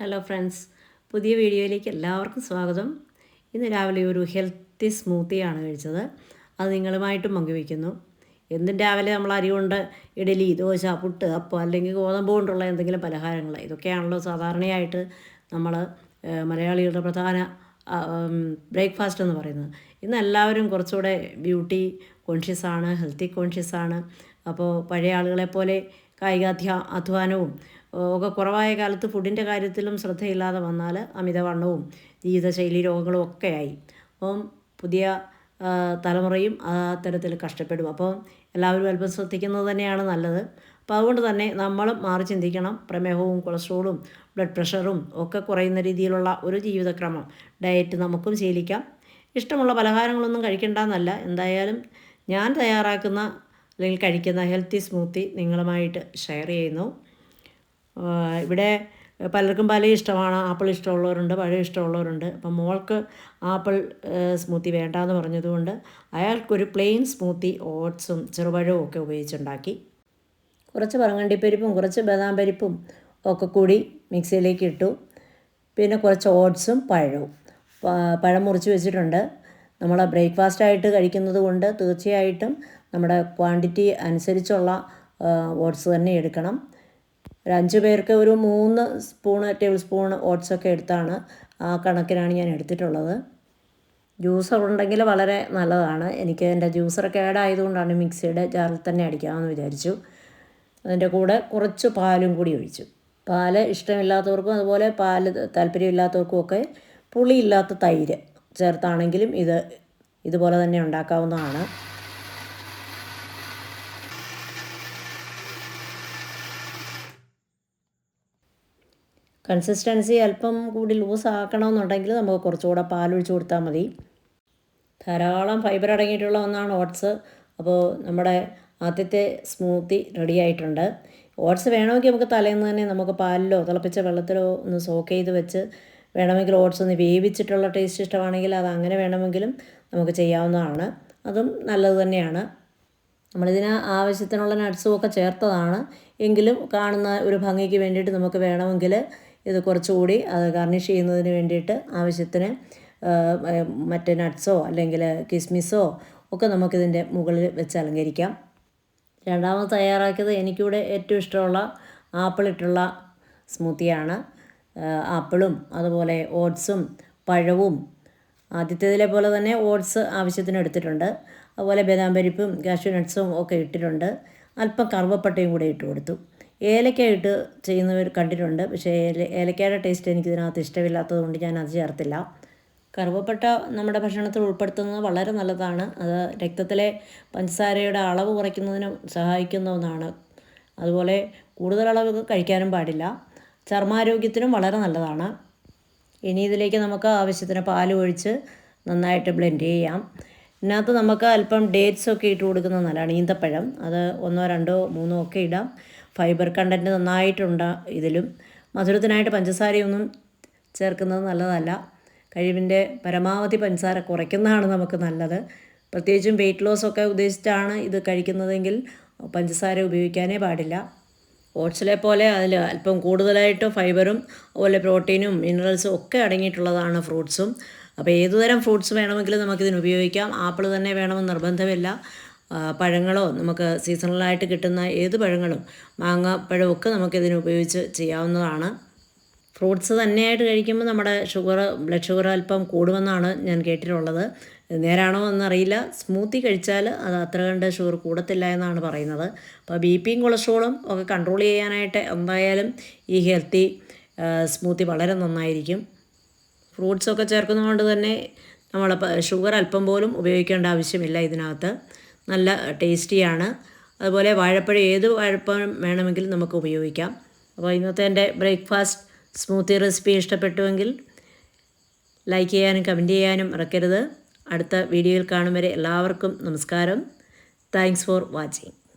Hello friends പുതിയ വീഡിയോയിലേക്ക് എല്ലാവർക്കും സ്വാഗതം. ഇന്ന് രാവിലെ ഒരു ഹെൽത്തി സ്മൂത്തിയാണ് കഴിച്ചത്. അത് നിങ്ങളുമായിട്ടും പങ്കുവയ്ക്കുന്നു. എന്നും രാവിലെ നമ്മൾ അരി കൊണ്ട് ഇഡലി ദോശ പുട്ട് അപ്പം അല്ലെങ്കിൽ ഗോതമ്പ് കൊണ്ടുള്ള എന്തെങ്കിലും പലഹാരങ്ങൾ. ഇതൊക്കെയാണല്ലോ സാധാരണയായിട്ട് നമ്മൾ മലയാളികളുടെ പ്രധാന ബ്രേക്ക്ഫാസ്റ്റ് എന്ന് പറയുന്നത്. ഇന്ന് എല്ലാവരും കുറച്ചുകൂടെ ബ്യൂട്ടി കോൺഷ്യസ് ആണ് ഹെൽത്തി കോൺഷ്യസ് ആണ്. അപ്പോൾ പഴയ ആളുകളെ പോലെ കായികാധ്യ അധ്വാനവും ഒക്കെ കുറവായ കാലത്ത് ഫുഡിന്റെ കാര്യത്തിലും ശ്രദ്ധയില്ലാതെ വന്നാൽ അമിതവണ്ണവും ജീവിതശൈലി രോഗങ്ങളും ഒക്കെ ആയി. അപ്പം പുതിയ തലമുറയും ആ തരത്തിൽ കഷ്ടപ്പെടും. അപ്പോൾ എല്ലാവരും അല്പം ശ്രദ്ധിക്കുന്നത് തന്നെയാണ് നല്ലത്. അപ്പോൾ അതുകൊണ്ട് തന്നെ നമ്മളും മാറി ചിന്തിക്കണം. പ്രമേഹവും കൊളസ്ട്രോളും ബ്ലഡ് പ്രഷറും ഒക്കെ കുറയുന്ന രീതിയിലുള്ള ഒരു ജീവിതക്രമം ഡയറ്റ് നമുക്കും ശീലിക്കാം. ഇഷ്ടമുള്ള പലഹാരങ്ങളൊന്നും കഴിക്കേണ്ടെന്നല്ല എന്തായാലും ഞാൻ തയ്യാറാക്കുന്ന അല്ലെങ്കിൽ കഴിക്കുന്ന ഹെൽത്തി സ്മൂത്തി നിങ്ങളുമായിട്ട് ഷെയർ ചെയ്യുന്നു. ഇവിടെ പലർക്കും പല ഇഷ്ടമാണ് ആപ്പിൾ ഇഷ്ടമുള്ളവരുണ്ട് പഴം ഇഷ്ടമുള്ളവരുണ്ട്. അപ്പം മോൾക്ക് ആപ്പിൾ സ്മൂത്തി വേണ്ടാന്ന് പറഞ്ഞതുകൊണ്ട് അയാൾക്കൊരു പ്ലെയിൻ സ്മൂത്തി ഓട്സും ചെറുപഴവും ഒക്കെ ഉപയോഗിച്ചുണ്ടാക്കി. കുറച്ച് പറങ്ങണ്ടിപ്പരിപ്പും കുറച്ച് ബദാം പരിപ്പും ഒക്കെ കൂടി മിക്സിയിലേക്ക് ഇട്ടു. പിന്നെ കുറച്ച് ഓട്സും പഴവും. പഴം മുറിച്ച് വെച്ചിട്ടുണ്ട്. നമ്മൾ ബ്രേക്ക്ഫാസ്റ്റ് ആയിട്ട് കഴിക്കുന്നത് കൊണ്ട് തീർച്ചയായിട്ടും നമ്മുടെ ക്വാണ്ടിറ്റി അനുസരിച്ചുള്ള ഓട്സ് തന്നെ എടുക്കണം. ഒരു അഞ്ച് പേർക്ക് ഒരു മൂന്ന് സ്പൂണ് ടേബിൾ സ്പൂൺ ഓട്സൊക്കെ എടുത്താണ് ആ കണക്കിനാണ് ഞാൻ എടുത്തിട്ടുള്ളത്. ജ്യൂസർ ഉണ്ടെങ്കിൽ വളരെ നല്ലതാണ്. എനിക്ക് എന്റെ ജ്യൂസർ കേടായതുകൊണ്ടാണ് മിക്സിയുടെ ജാറിൽ തന്നെ അടിക്കാമെന്ന് വിചാരിച്ചു. അതിന്റെ കൂടെ കുറച്ച് പാലും കൂടി ഒഴിച്ചു. പാൽ ഇഷ്ടമില്ലാത്തവർക്കും അതുപോലെ പാൽ താല്പര്യമില്ലാത്തവർക്കും ഒക്കെ പുളിയില്ലാത്ത തൈര് ചേർത്താണെങ്കിലും ഇത് ഇതുപോലെ തന്നെ ഉണ്ടാക്കാവുന്നതാണ്. കൺസിസ്റ്റൻസി അല്പം കൂടി ലൂസ് ആക്കണമെന്നുണ്ടെങ്കിൽ നമുക്ക് കുറച്ചുകൂടെ പാലൊഴിച്ച് കൊടുത്താൽ മതി. ധാരാളം ഫൈബർ അടങ്ങിയിട്ടുള്ള ഒന്നാണ് ഓട്സ്. അപ്പോൾ നമ്മുടെ ആദ്യത്തെ സ്മൂത്തി റെഡി ആയിട്ടുണ്ട്. ഓട്സ് വേണമെങ്കിൽ നമുക്ക് തലേന്ന് തന്നെ നമുക്ക് പാലിലോ തിളപ്പിച്ച വെള്ളത്തിലോ ഒന്ന് സോക്ക് ചെയ്ത് വെച്ച് വേണമെങ്കിൽ ഓട്സ് ഒന്ന് വേവിച്ചിട്ടുള്ള ടേസ്റ്റ് ഇഷ്ടമാണെങ്കിൽ അത് അങ്ങനെ വേണമെങ്കിലും നമുക്ക് ചെയ്യാവുന്നതാണ്. അതും നല്ലത് തന്നെയാണ്. നമ്മളിതിന് ആവശ്യത്തിനുള്ള നട്ട്സും ഒക്കെ ചേർത്തതാണ്. എങ്കിലും കാണുന്ന ഒരു ഭംഗിക്ക് വേണ്ടിയിട്ട് നമുക്ക് വേണമെങ്കിൽ ഇത് കുറച്ചുകൂടി അത് ഗാർണിഷ് ചെയ്യുന്നതിന് വേണ്ടിയിട്ട് ആവശ്യത്തിന് മറ്റ് നട്ട്സോ അല്ലെങ്കിൽ കിസ്മിസോ ഒക്കെ നമുക്കിതിന്റെ മുകളിൽ വെച്ച് അലങ്കരിക്കാം. രണ്ടാമത് തയ്യാറാക്കിയത് എനിക്കിവിടെ ഏറ്റവും ഇഷ്ടമുള്ള ആപ്പിളിട്ടുള്ള സ്മൂത്തിയാണ്. ആപ്പിളും അതുപോലെ ഓട്സും പഴവും. ആദ്യത്തേതിലെ പോലെ തന്നെ ഓട്സ് ആവശ്യത്തിന് എടുത്തിട്ടുണ്ട്. അതുപോലെ ബദാം പരിപ്പും കാഷ്യൂ നട്ട്സും ഒക്കെ ഇട്ടിട്ടുണ്ട്. അല്പം കറുവപ്പട്ടയും കൂടെ ഇട്ട് കൊടുത്തു ഏലക്ക ഇട്ട് ചെയ്യുന്നവർ കണ്ടിട്ടുണ്ട്. പക്ഷേ ഏല ഏലക്കയുടെ ടേസ്റ്റ് എനിക്ക് ഇതിനകത്ത് ഇഷ്ടമില്ലാത്തത് കൊണ്ട് ഞാൻ അത് ചേർത്തില്ല. കറുവപ്പട്ട നമ്മുടെ ഭക്ഷണത്തിൽ ഉൾപ്പെടുത്തുന്നത് വളരെ നല്ലതാണ്. അത് രക്തത്തിലെ പഞ്ചസാരയുടെ അളവ് കുറയ്ക്കുന്നതിനും സഹായിക്കുന്ന ഒന്നാണ്. അതുപോലെ കൂടുതൽ അളവ് കഴിക്കാനും പാടില്ല. ചർമ്മാരോഗ്യത്തിനും വളരെ നല്ലതാണ്. ഇനി ഇതിലേക്ക് നമുക്ക് ആവശ്യത്തിന് പാൽ ഒഴിച്ച് നന്നായിട്ട് ബ്ലെൻഡ് ചെയ്യാം. ഇതിനകത്ത് നമുക്ക് അല്പം ഡേറ്റ്സ് ഒക്കെ ഇട്ട് കൊടുക്കുന്നത് നല്ലതാണ്. ഈന്തപ്പഴം. അത് ഒന്നോ രണ്ടോ മൂന്നോ ഒക്കെ ഇടാം. ഫൈബർ കണ്ടന്റ് നന്നായിട്ടുണ്ട് ഇതിലും. മധുരത്തിനായിട്ട് പഞ്ചസാരയൊന്നും ചേർക്കുന്നത് നല്ലതല്ല. കഴിവിന്റെ പരമാവധി പഞ്ചസാര കുറയ്ക്കുന്നതാണ് നമുക്ക് നല്ലത്. പ്രത്യേകിച്ചും വെയിറ്റ് ലോസൊക്കെ ഉദ്ദേശിച്ചാണ് ഇത് കഴിക്കുന്നതെങ്കിൽ പഞ്ചസാര ഉപയോഗിക്കാനേ പാടില്ല. ഓട്സിലെ പോലെ അതിൽ അല്പം കൂടുതലായിട്ട് ഫൈബറും അതുപോലെ പ്രോട്ടീനും മിനറൽസും ഒക്കെ അടങ്ങിയിട്ടുള്ളതാണ് ഫ്രൂട്ട്സും. അപ്പോൾ ഏതുതരം ഫ്രൂട്ട്സ് വേണമെങ്കിലും നമുക്കിതിന് ഉപയോഗിക്കാം. ആപ്പിൾ തന്നെ വേണമെന്ന് നിർബന്ധമില്ല. പഴങ്ങളോ നമുക്ക് സീസണലായിട്ട് കിട്ടുന്ന ഏത് പഴങ്ങളും മാങ്ങ പഴമൊക്കെ നമുക്കിതിന് ഉപയോഗിച്ച് ചെയ്യാവുന്നതാണ്. ഫ്രൂട്ട്സ് തന്നെയായിട്ട് കഴിക്കുമ്പോൾ നമ്മുടെ ഷുഗർ ബ്ലഡ് ഷുഗർ അല്പം കൂടുമെന്നാണ് ഞാൻ കേട്ടിട്ടുള്ളത്. നേരാണോ എന്നറിയില്ല. സ്മൂത്തി കഴിച്ചാൽ അത് അത്ര കണ്ട് ഷുഗർ കൂടത്തില്ല എന്നാണ് പറയുന്നത്. അപ്പോൾ ബി പിയും കൊളസ്ട്രോളും ഒക്കെ കൺട്രോൾ ചെയ്യാനായിട്ട് എന്തായാലും ഈ ഹെൽത്തി സ്മൂത്തി വളരെ നന്നായിരിക്കും. ഫ്രൂട്ട്സൊക്കെ ചേർക്കുന്നതുകൊണ്ട് തന്നെ നമ്മൾ ഷുഗർ അല്പം പോലും ഉപയോഗിക്കേണ്ട ആവശ്യമില്ല ഇതിനകത്ത്. നല്ല ടേസ്റ്റിയാണ്. അതുപോലെ വാഴപ്പഴം ഏത് വാഴപ്പഴം വേണമെങ്കിലും നമുക്ക് ഉപയോഗിക്കാം. അപ്പോൾ ഇന്നത്തെ എന്റെ ബ്രേക്ക്ഫാസ്റ്റ് സ്മൂത്തി റെസിപ്പി ഇഷ്ടപ്പെട്ടുവെങ്കിൽ ലൈക്ക് ചെയ്യാനും കമന്റ് ചെയ്യാനും മറക്കരുത്. അടുത്ത വീഡിയോയിൽ കാണും വരെ എല്ലാവർക്കും നമസ്കാരം. Thanks for watching.